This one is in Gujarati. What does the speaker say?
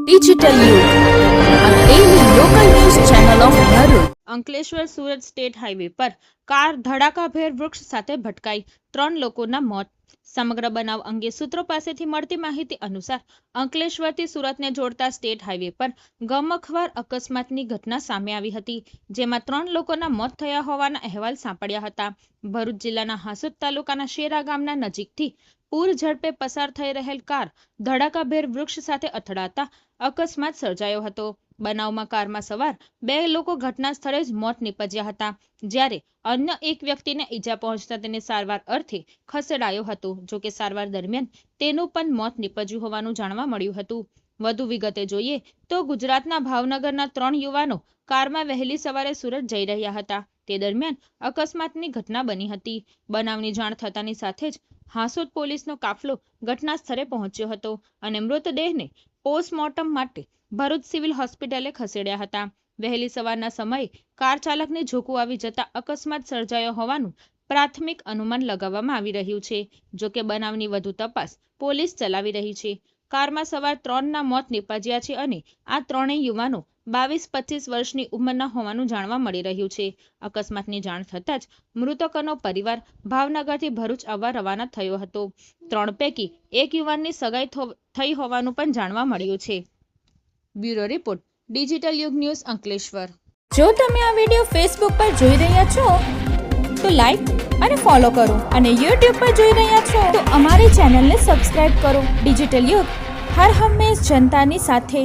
ડિજિટલ યુગ આ daily local Ankleshwar Surat state highway પર કાર ધડાકાભેર વૃક્ષ સાથે ભટકાઈ ત્રણ લોકોના મોત. સમગ્ર બનાવ અંગે સૂત્રો પાસેથી મળતી માહિતી અનુસાર અંકલેશ્વરથી સુરતને જોડતા સ્ટેટ હાઈવે પર ગમખવાર અકસ્માતની ઘટના સામે આવી હતી, જેમાં ત્રણ લોકોના મોત થયા હોવાના અહેવાલ સાંપડ્યા હતા. ભરૂચ જિલ્લાના હાસુદ તાલુકાના શેરા ગામના નજીકથી પૂર ઝડપે પસાર થઈ રહેલ કાર ધડાકાભેર વૃક્ષ સાથે અથડાતા અકસ્માત સર્જાયો હતો. બનાવમાં કારમાં સવાર બે લોકો ઘટના સ્થળે જ મોત નીપજ્યા હતા. જ્યારે અન્ય એક વ્યક્તિને ઈજા પહોંચતા તેને સારવાર અર્થે ખસેડાયો હતો. જો કે સારવાર દરમિયાન તેનું પણ મોત નીપજ્યું હોવાનું જાણવા મળ્યું હતું. વધુ વિગતે જોઈએ તો ગુજરાતના ભાવનગરના ત્રણ યુવાનો કારમાં વહેલી સવારે સુરત જઈ રહ્યા હતા. તે દરમિયાન અકસ્માતની ઘટના બની હતી. બનાવની જાણ થતાની સાથે જ હાંસોદ પોલીસનો કાફલો ઘટના સ્થળે પહોંચ્યો હતો અને મૃતદેહને પોસ્ટમોર્ટમ માટે ભરૂચ સિવિલ હોસ્પિટલે ખસેડ્યા હતા. વહેલી સવારના સમયે કાર ચાલકને ઝોકું આવી જતા અકસ્માત સર્જાયો હોવાનું પ્રાથમિક અનુમાન લગાવવામાં આવી રહ્યું છે. જો કે બનાવની વધુ તપાસ પોલીસ ચલાવી રહી છે. કારમાં સવાર ત્રણના મોત નીપજ્યા છે અને આ ત્રણેય યુવાનો બાવીસ પચીસ વર્ષની ઉંમરના હોવાનું જાણવા મળી રહ્યું છે. અકસ્માતની જાણ થતાં જ મૃતકોનો પરિવાર ભાવનગરથી ભરૂચ આવવા રવાના થયો હતો. ત્રણ પૈકી એક યુવાનની સગાઈ થઈ હોવાનું પણ જાણવા મળ્યું છે. Bureau report, digital Yug news Ankleshwar. જો તમે આ વિડિયો ફેસબુક પર જોઈ રહ્યા છો, તો લાઈક અને ફોલો કરો અને યુટ્યુબ પર જોઈ રહ્યા છો, તો અમારી ચેનલને સબસ્ક્રાઇબ કરો. ડિજિટલ યુગ, હર હંમેશ જનતાની સાથે.